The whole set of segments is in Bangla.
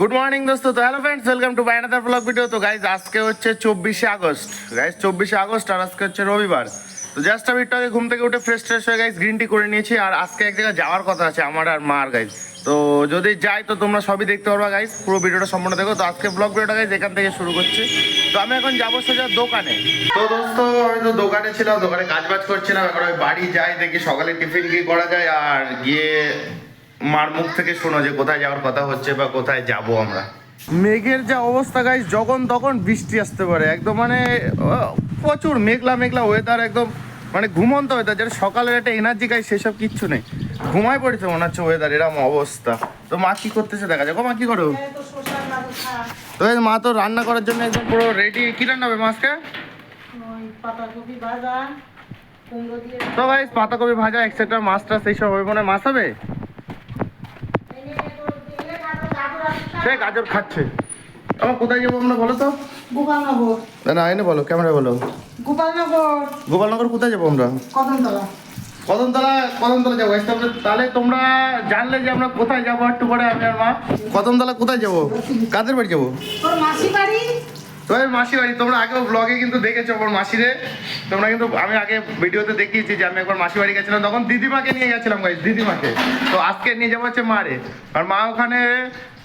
গুড মর্নিং দোস্ত। তো হ্যালো ফ্রেন্ডস ওয়েলকাম টু বাইনাদার ব্লগ ভিডিও তো গাইজ আজকে হচ্ছে চব্বিশে আগস্ট। গাইজ চব্বিশে আগস্ট আর আজকে হচ্ছে রবিবার। তো জাস্ট আমি একটু আগে ঘুম থেকে উঠে ফ্রেশ ট্রেশ হয়ে গাইজ গ্রিন টি করে নিয়েছি। আর আজকে এক জায়গায় যাওয়ার কথা আছে, আমার আর মার গাইজ তো যদি যাই, তো তোমরা সবই দেখতে পারবা গাইজ পুরো ভিডিওটা সম্পূর্ণ দেখো। তো আজকে ব্লগ ভিডিওটা গাইজ এখান থেকে শুরু করছি। তো আমি এখন যাব সোজা দোকানে। তো দোস্ত, আমি তো দোকানে ছিলাম, দোকানে কাজ বাজ করছিলাম। এখন আমি বাড়ি যাই, দেখি সকালে টিফিন কি করা যায়। আর গিয়ে মার মুখ থেকে শোনো যে কোথায় যাওয়ার কথা হচ্ছে বা কোথায় যাব আমরা। মেঘের যা অবস্থা গাইস যখন তখন বৃষ্টি আসতে পারে। একদম মানে প্রচুর মেঘলা মেঘলা ওয়েদার একদম মানে ঘুমন্ত ওয়েদার যেটা সকালের একটা এনার্জি গাইস সেসব কিচ্ছু নেই। ঘুমায় পড়েছে মনে হচ্ছে ওয়েদার এরকম অবস্থা। তো মা কি করতেছে দেখা যাক। ও মা কি করো? তো মা তো রান্না করার জন্য একদম পুরো রেডি কি রান্না হবে মাছকে? পাতাকপি ভাজা তো ভাই পাতাকপি ভাজা এক্সেট্রা মাছ টাছ এইসব হবে মনে হয়। মাছ হবে এনে তোর দিলে গাজর গাজর আছে সে গাজর খাচ্ছে। আমার কোথায় যাব আমরা বলো তো? গোপালনগর। না না এনে বলো ক্যামেরা বলো। গোপালনগর। গোপালনগর কোথায় যাব আমরা? কদমতলা। কদমতলা কদমতলা যাব। তাহলে তাহলে তোমরা জানলে যে আমরা কোথায় যাব একটু পরে আমি আর মা। কদমতলা কোথায় যাব? কাদের বাড়ি যাব? তোর মাসি বাড়ি? তো এই মাসি বাড়ি। তোমরা আগেও ব্লগে কিন্তু দেখেছ আমার মাসিরে। তোমরা কিন্তু আমি আগে ভিডিওতে দেখিয়েছি যে আমি একবার মাসি বাড়ি গেছিলাম। তখন দিদিমাকে নিয়ে গেছিলাম গাইজ দিদিমাকে। তো আজকে নিয়ে যাব হচ্ছে মারে আর মা ওখানে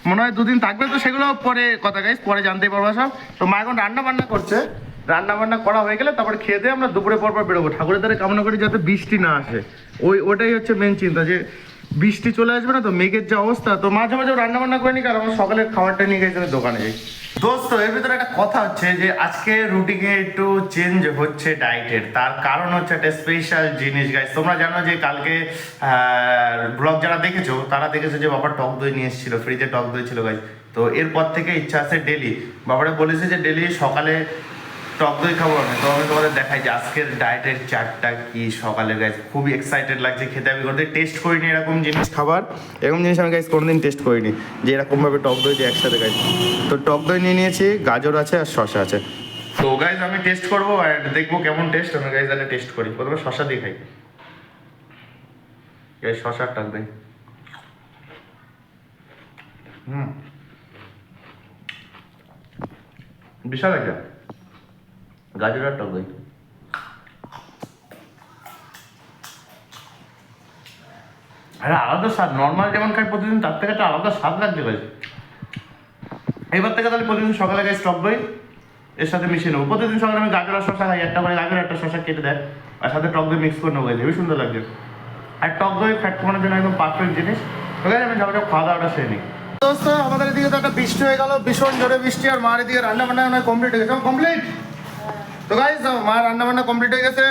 মনে হয় দুদিন থাকবে তো সেগুলো পরে কথা গাইস পরে জানতেই পারব সব। তো মা এখন রান্না বান্না করছে। রান্না বান্না করা হয়ে গেলে তারপরে খেয়ে দিয়ে আমরা দুপুরে পর পর বেরোবো। ঠাকুরের দ্বারা কামনা করি যাতে বৃষ্টি না আসে। ওই, ওটাই হচ্ছে মেন চিন্তা যে বৃষ্টি চলে আসবে না তো, মেঘের যে অবস্থা, তো মাঝে মাঝে রান্না বান্না করে নি কারণ আমার সকালের খাবারটা নিয়ে গেছে দোকানে যাই। দোস্ত, এর ভিতরে একটা কথা হচ্ছে যে, আজকে রুটিনে একটু চেঞ্জ হচ্ছে ডায়েটের তার কারণ হচ্ছে একটা স্পেশাল জিনিস গাইস তোমরা জানো যে কালকে ব্লগ যারা দেখেছ, তারা দেখেছ যে বাবা টক দই নিয়ে এসেছিল ফ্রিজে টক দই ছিল গাইস তো এরপর থেকে ইচ্ছা আছে ডেলি বাবারা বলেছে যে ডেলি সকালে টক দই খাব আমি। তো আমি তোমাদের দেখাই যে আজকের ডায়েটের চারটা কি সকালে গাইজ খুবই এক্সাইটেড লাগছে, খেতে আমি কোনোদিন টেস্ট করিনি এরকম জিনিস খাবার। এরকম জিনিস আমি গাইজ কোনোদিন টেস্ট করিনি, যে এরকমভাবে টক দই দিয়ে একসাথে গাইজ তো টক দই নিয়ে নিয়েছি, গাজর আছে আর শসা আছে। তো গাইজ আমি টেস্ট করব আর দেখব কেমন টেস্ট আমি গাইজ তাহলে টেস্ট করি। প্রথমে শসা দিয়ে খাই। এই শসার টক দই। হুম। বিশাল একটা। গাজর আর টক দই আরে আলাদা স্বাদ নর্মাল যেমন খাই প্রতিদিন, তার থেকে একটা আলাদা স্বাদ লাগছে ভাই। এবার থেকে তাহলে প্রতিদিন সকালে খাই টক দই, এর সাথে মিশিয়ে নেব। প্রতিদিন সকালে আমি গাজর আর শশা খাই, একটা করে গাজর একটা শশা কেটে দেয়, আর সাথে টক দই মিক্স করে নেব হেবি সুন্দর লাগছে। আর টক দই ফ্যাট কমানোর জন্য একদম পারফেক্ট জিনিস। ঠিক আছে আমি সকালে খাওয়া দাওয়াটা সেরে নিই। দোস্ত, আমাদের এদিকে তো একটা বৃষ্টি হয়ে গেল, ভীষণ জোরে বৃষ্টি, আর মার এদিকে রান্না বান্না কমপ্লিট হয়ে গেছে। কমপ্লিট তো গাইজ মা রান্না বান্না কমপ্লিট হয়ে গেছে।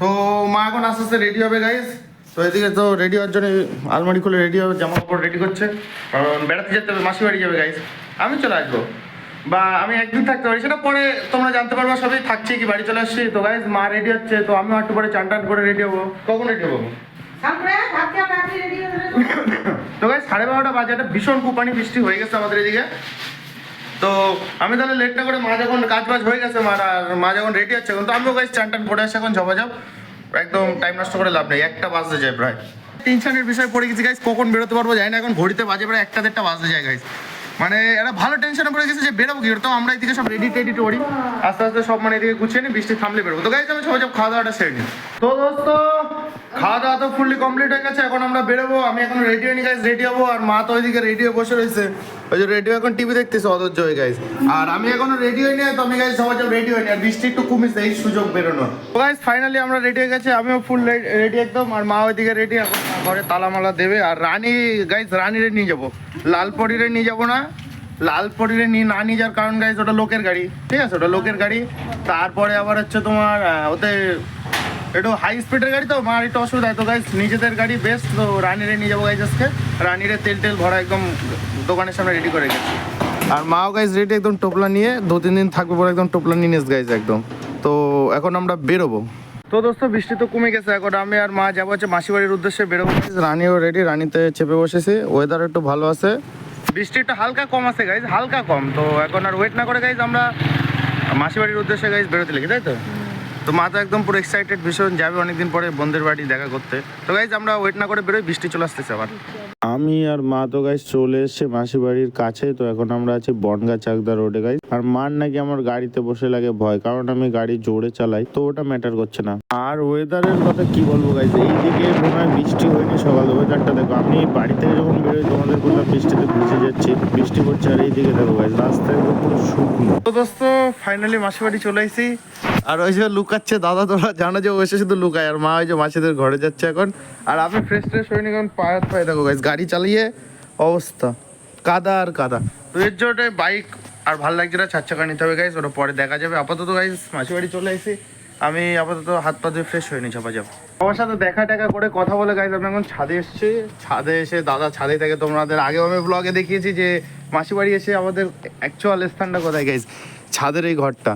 তো মা এখন আস্তে আস্তে রেডি হবে গাইজ তো এদিকে তো রেডি হওয়ার জন্য আলমারি খুলে রেডি হবে জামা কাপড় রেডি করছে। কারণ বেড়াতে যেতে হবে মাসি বাড়ি যাবে গাইজ আমি চলে আসব। বা আমি একদিন থাকতে পারি সেটা পরে তোমরা জানতে পারবা সবই থাকছি কি বাড়ি চলে আসছি। তো গাইজ মা রেডি হচ্ছে তো আমিও একটু পরে চান টান করে রেডি হব। কখন রেডি হব? তো গাইজ সাড়ে বারোটা বাজে একটা ভীষণ কুপানি বৃষ্টি হয়ে গেছে আমাদের এদিকে। তো আমি তাহলে লেট না করে মা যখন কাজ বাজ হয়ে গেছে মার আর মা যখন রেডি হচ্ছে, এখন তো আমিও গাইজ চান টান করে আসে, এখন যাব একদম টাইম নষ্ট করে লাভ নেই, একটা বাজতে যায় প্রায়। টেনশনের বিষয় পড়ে গেছি গাইজ কখন বেরোতে পারব জানি না, এখন ঘড়িতে বাজে প্রায় একটা দেড়টা বাজতে যায় গাইজ মানে একটা ভালো টেনশনে পড়ে গেছে যে বেরোবো কি তো আমরা এদিকে সব রেডি টেডি করি আস্তে আস্তে সব মানে এদিকে গুছিয়ে নিই, বৃষ্টি থামলে বেরোবো। তো গাইজ আমি সবাই সব খাওয়া দাওয়াটা সেরে নিই। তো দোস্ত খাওয়া দাওয়া তো ফুললি কমপ্লিট হয়ে গেছে, এখন আমরা বেরোবো। আমি এখন রেডি হইনি গাইজ রেডি হব, আর মা তো ওইদিকে রেডি হয়ে বসে রয়েছে। ওই যে রেডিও এখন টিভি দেখতেছে, অধৈর্য হয়ে গাইজ আর আমি এখনও রেডি হইনি তো আমি গাইজ সবাই সব রেডি হইনি আর বৃষ্টি একটু কমিছে, এই সুযোগ বেরোনো তো গাইজ ফাইনালি আমরা রেডি হয়ে গেছি, আমিও ফুল রেডি একদম, আর মা ওইদিকে রেডি এখন। ঘরে তালা মালা দেবে আর রানী গাইজ রানীরে নিয়ে যাব। লাল লালপরিরে নিয়ে যাব না। লাল লালপরিরে নিয়ে না নিয়ে যাওয়ার কারণ গাইজ ওটা লোকের গাড়ি। ঠিক আছে? ওটা লোকের গাড়ি। তারপরে আবার হচ্ছে তোমার ওতে একটু হাই স্পিডের গাড়ি তো, মার একটু অসুবিধা তো গাইজ নিজেদের গাড়ি বেস্ট তো রানিরে নিয়ে যাব গাইজ আজকে। রানিরে তেল টেল ভরা একদম দোকানের সামনে রেডি করে গেছি। আর মাও গাইজ রেডি একদম টোপলা নিয়ে দু তিন দিন থাকবে পরে একদম টোপলা নিয়ে নিস গাইজ একদম। তো এখন আমরা বেরোবো। তো দোস্ত বৃষ্টি তো কমে গেছে এখন। আমি আর মা যাব হচ্ছে মাসি বাড়ির উদ্দেশ্যে বেরোবো। রানিও রেডি রানিতে চেপে বসেছি। ওয়েদার একটু ভালো আছে। বৃষ্টি একটু হালকা কম আছে গাইজ হালকা কম। তো এখন আর ওয়েট না করে গাইজ আমরা মাসি বাড়ির উদ্দেশ্যে গাইজ বেরোতে লেগে তাই তো? তো মা তো একদম পুরো এক্সাইটেড ভীষণ যাবে অনেকদিন পরে বন্ধের বাড়ি দেখা করতে। তো গাইজ আমরা ওয়েট না করে বেরোই বৃষ্টি চলে আসতেছে আবার। আমি আর মা তো গাইজ চলে এসছে মাসি বাড়ির কাছে তো এখন আমরা আছি বনগা চাকদা রোডে গাইজ আর মার নাকি আমার গাড়িতে বসে লাগে ভয় কারণ আমি গাড়ি জোরে চালাই তো ওটা ম্যাটার করছে না। আর ওয়েদারের কথা কি বলব গাইজ এইদিকে মনে হয় বৃষ্টি হয়নি সকাল ওয়েদারটা দেখো। আমি বাড়ি থেকে যখন বেরোই তোমাদের বললাম বৃষ্টিতে ভিজে যাচ্ছি বৃষ্টি পড়ছে আর এইদিকে দেখো গাইজ রাস্তায় পুরো শুকনো। তো দোস্ত ফাইনালি মাসি বাড়ি চলে আইসি আর ওই যে লুকাচ্ছে, দাদা তোরা জানো যে ও এসে শুধু লুকায়, আর মা ওই যে মাসিদের ঘরে যাচ্ছে এখন। আর আমি ফ্রেশ ট্রেশ হইনি, কারণ পায়ে পায়ে দেখো গাইজ গাড়ি চালিয়ে অবস্থা। কাদা আর কাদা। তো এর জন্য বাইক আর ভালো লাগছে না চাকা নিতে হবে গাইজ ওটা পরে দেখা যাবে। আপাতত গাইজ মাসি বাড়ি চলে আসি আমি আপাতত হাত পা ধুয়ে ফ্রেশ হয়নি চাপা যাব আমার সাথে দেখা টেকা করে কথা বলে গাইজ আমি এখন ছাদে এসেছি। ছাদে এসে দাদা ছাদে থেকে তোমাদের আগেও আমি ব্লগে দেখিয়েছি যে মাসি বাড়ি এসে আমাদের অ্যাকচুয়াল স্থানটা কোথায় গাইজ ছাদের এই ঘরটা।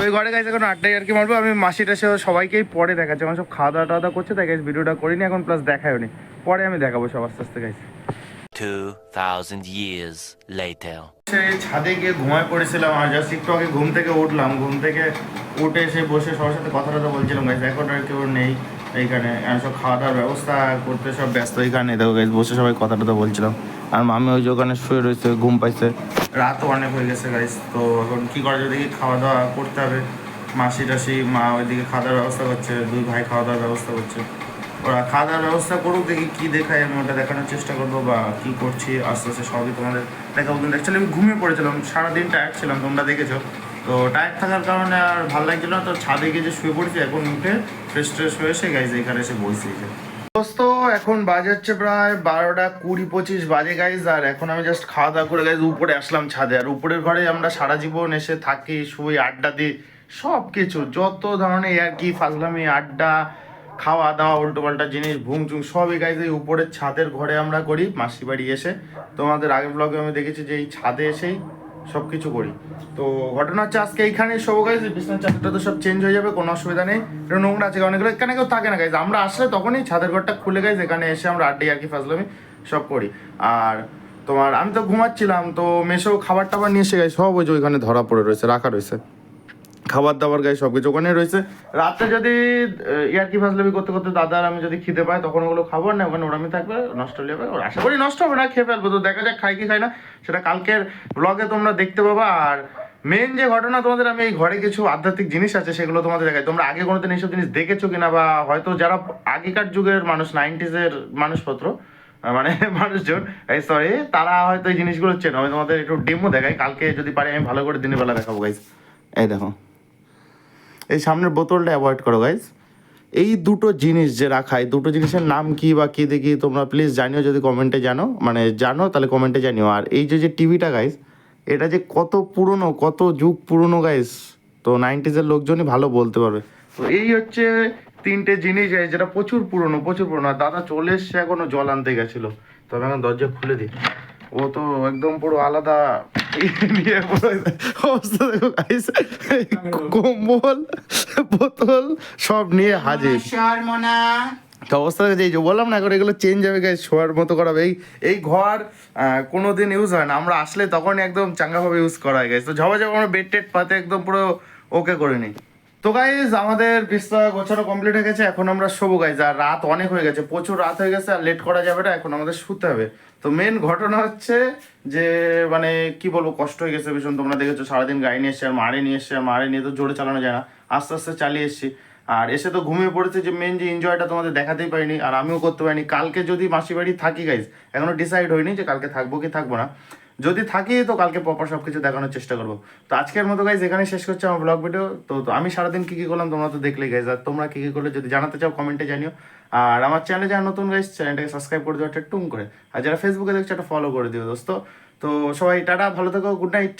তো এই ঘরে গাইছে এখন আড্ডাই আর কি মারবো? আমি মাসিটা সে সবাইকেই পরে দেখাচ্ছি। আমার সব খাওয়া দাওয়া টাওয়া করছে তাই গাইজ ভিডিওটা করিনি এখন প্লাস দেখায়ও নি। পরে আমি দেখাবো সব আস্তে আস্তে গাইজ 2,000 years later. সেই ছাদে গিয়ে ঘুমায় পড়েছিলাম আর জাস্ট একটু আগে ঘুম থেকে উঠলাম। ঘুম থেকে উঠে এসে বসে সবার সাথে কথা টথা বলছিলাম গাইজ এখন আর কেউ নেই এইখানে আর সব খাওয়া দাওয়ার ব্যবস্থা করতে সব ব্যস্ত। এইখানে দেখো গাইজ বসে সবাই কথা টথা বলছিলাম। আর মামি ওই যে ওখানে শুয়ে রয়েছে ঘুম পাইছে। রাতও অনেক হয়ে গেছে গাইজ তো এখন কী করা যায়? দেখি খাওয়া দাওয়া করতে হবে। মাসি টাসি মা ওইদিকে খাওয়া দাওয়ার ব্যবস্থা করছে, দুই ভাই খাওয়া দাওয়ার ব্যবস্থা করছে। ওরা খাওয়া দাওয়ার ব্যবস্থা করুক, দেখি কী দেখায়, আমি ওটা দেখানোর চেষ্টা করব বা কী করছি, আস্তে আস্তে সবই তোমাদের দেখাবো। কিন্তু অ্যাকচুয়ালি আমি ঘুমিয়ে পড়েছিলাম, সারাদিন টায়ার্ড ছিলাম, তোমরা দেখেছ। তো টায়ার্ড থাকার কারণে আর ভালো লাগছিল না, তো ছাদে গিয়ে যে শুয়ে পড়েছি, এখন উঠে ফ্রেশ ট্রেশ হয়ে এসে গাইজ এখানে এসে বসে। দোস্ত, এখন বাজে হচ্ছে প্রায় বারোটা কুড়ি পঁচিশ বাজে গাইজ আর এখন আমি জাস্ট খাওয়া দাওয়া করে গাইজ উপরে আসলাম ছাদে। আর উপরের ঘরে আমরা সারা জীবন এসে থাকি, শুই, আড্ডা দিই সব কিছু যত ধরনের আর কি ফাজলামি, আড্ডা, খাওয়া দাওয়া উল্টো পাল্টা জিনিস ভুং চুং সবই গাইজ এই উপরের ছাদের ঘরে আমরা করি মাসি বাড়ি এসে। তোমাদের আগের ব্লগে আমি দেখেছি যে এই ছাদে এসেই সব কিছু করি। তো ঘটনা হচ্ছে আজকে এইখানে সব গাইজ বিছনার চাদরটা তো সব চেঞ্জ হয়ে যাবে, কোনো অসুবিধা নেই। এটা নোংরা আছে, অনেকগুলো, এখানে কেউ থাকে না গাইজ আমরা আসলে তখনই ছাদের ঘরটা খুলে গাইজ এখানে এসে আমরা আড্ডি আর কি ফাজলামি সব করি। আর তোমার, আমি তো ঘুমাচ্ছিলাম, তো মেশো খাবার টাবার নিয়ে এসে গাইজ সব ওই যে ওইখানে ধরা পড়ে রয়েছে, রাখা রয়েছে। খাবার দাবার গায়ে সব কিছু ওখানে রয়েছে। রাতে যদি ইয়ারকি ফাজলামি করতে করতে দাদার আমি যদি খিদে পাই তখন ওগুলো খাব না, ওখানে ওরামি থাকবে, নষ্ট হয়ে যাবে ওর আশা করি নষ্ট হবে না, খেয়ে ফেলব। তো দেখা যাক খাই কি খাই না, সেটা কালকের ব্লগে তোমরা দেখতে পাবা। আর মেন যে ঘটনা তোমাদের আমি এই ঘরে কিছু আধ্যাত্মিক জিনিস আছে, সেগুলো তোমাদের দেখাই। তোমরা আগে কোনোদিন এইসব জিনিস দেখেছ কিনা, বা হয়তো যারা আগেকার যুগের মানুষ, নাইনটিজের মানুষপত্র মানে মানুষজন, এই সরি তারা হয়তো এই জিনিসগুলো চেনো। আমি তোমাদের একটু ডেমো দেখাই, কালকে যদি পারি আমি ভালো করে দিনের বেলা দেখাবো গাইজ এই দেখো। এই সামনের বোতলটা অ্যাভয়েড করো গাইজ এই দুটো জিনিস যে রাখা, এই দুটো জিনিসের নাম কি বা কি দেখি তোমরা প্লিজ জানিও যদি কমেন্টে জানো। মানে জানো, তাহলে কমেন্টে জানিও। আর এই যে যে টিভিটা গাইজ এটা যে কত পুরনো, কত যুগ পুরনো গাইজ তো নাইনটিজের লোকজনই ভালো বলতে পারবে। তো এই হচ্ছে তিনটে জিনিস যেটা প্রচুর পুরনো প্রচুর পুরনো। আর দাদা চলে এসছে, এখনও জল আনতে গেছিল। তবে এখন দরজা খুলে দিই। ও তো একদম পুরো আলাদা নিয়ে অবস্থা দেখো guys। কম্বল বোতল সব নিয়ে হাজির। তো অবস্থা যে বললাম না এখন এগুলো চেঞ্জ হবে গাইজ শোয়ার মতো করা এই এই ঘর কোনো দিন ইউজ হয় না, আমরা আসলে তখনই একদম চাঙ্গাভাবে ইউজ করা হয় গেছে, তো ঝবা ঝবা আমরা বেড টেড পাতে একদম পুরো ওকে করে নিই। তো গাইজ আমাদের বিস্তার গোছানো কমপ্লিট হয়ে গেছে, এখন আমরা শোবো গাইজ আর রাত অনেক হয়ে গেছে, প্রচুর রাত হয়ে গেছে, আর লেট করা যাবে না, এখন আমাদের শুতে হবে। তো মেন ঘটনা হচ্ছে যে মানে কি বলব, কষ্ট হয়ে গেছে ভীষণ। তোমরা দেখেছ, সারাদিন গাড়ি নিয়ে এসছে আর মারে নিয়ে এসছে, আর মারে নিয়ে তো জোরে চালানো যায় না। আস্তে আস্তে চালিয়ে এসছি। আর এসে তো ঘুমিয়ে পড়েছে যে মেন যে এনজয়টা তোমাদের দেখাতেই পারিনি, আর আমিও করতে পারিনি। কালকে যদি মাসি বাড়ি থাকি গাইজ এখনও ডিসাইড হয়নি যে কালকে থাকব কি থাকব না। যদি থাকি, তো কালকে প্রপার সব কিছু দেখানোর চেষ্টা করব। তো আজকের মতো গাইজ এখানে শেষ করছে আমার ব্লগ ভিডিও তো আমি সারাদিন কী কী করলাম, তোমরা তো দেখলে গাইজ আর তোমরা কী কী করলে, যদি জানাতে চাও কমেন্টে জানিও। আর আমার চ্যানেলে যারা নতুন গাইজ চ্যানেলটাকে সাবস্ক্রাইব করে দিও একটা টুম করে। আর যারা ফেসবুকে দেখছ একটা ফলো করে দিও, দোস্ত। তো সবাই, টাটা, ভালো থেকো গুড নাইট